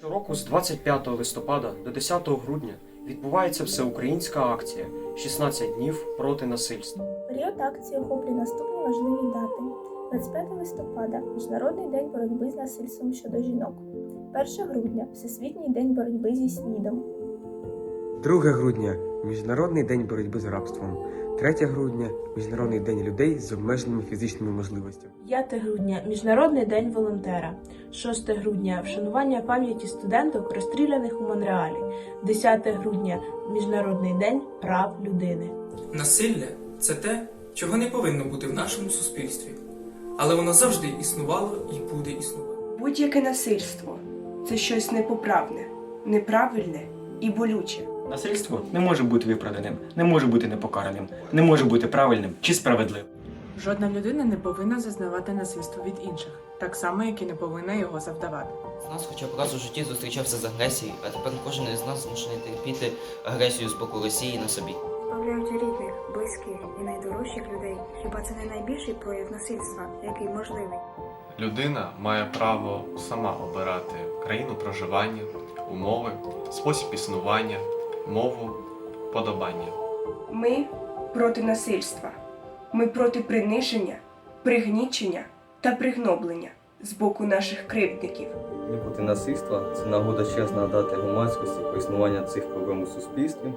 Щороку з 25 листопада до 10 грудня відбувається всеукраїнська акція «16 днів проти насильства. Період акції охоплює наступні важливі дати: 25 листопада Міжнародний день боротьби з насильством щодо жінок, 1 грудня Всесвітній день боротьби зі СНІДом, 2 грудня Міжнародний день боротьби з рабством. 3 грудня Міжнародний день людей з обмеженими фізичними можливостями. 5 грудня Міжнародний день волонтера, 6 грудня вшанування пам'яті студенток, розстріляних у Монреалі, 10 грудня Міжнародний день прав людини. Насилля це те, чого не повинно бути в нашому суспільстві, але воно завжди існувало і буде існувати. Будь-яке насильство це щось непоправне, неправильне і болюче. Насильство не може бути виправданим, не може бути непокараним, не може бути правильним чи справедливим. Жодна людина не повинна зазнавати насильство від інших, так само, як і не повинна його завдавати. З нас хоча б раз у житті зустрічався з агресією, а тепер кожен із нас змушений терпіти агресію з боку Росії на собі. Позбавляють рідних, близьких і найдорожчих людей. Хіба це не найбільший прояв насильства, який можливий? Людина має право сама обирати країну проживання, умови, спосіб існування, мову, подобання. Ми проти насильства. Ми проти приниження, пригнічення та пригноблення з боку наших кривдників. Дні проти насильства це нагода ще раз нагадати громадськості про існування цих проблем у суспільстві,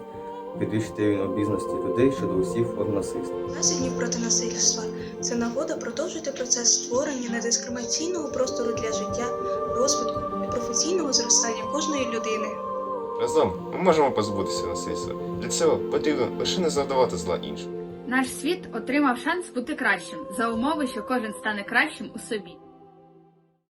підвищити рівень обізнаності людей щодо усіх форм насильства. 12 днів проти насильства це нагода продовжити процес створення недискримінаційного простору для життя, розвитку і професійного зростання кожної людини. Разом ми можемо позбутися насильства. Для цього потрібно лише не завдавати зла іншим. Наш світ отримав шанс бути кращим за умови, що кожен стане кращим у собі.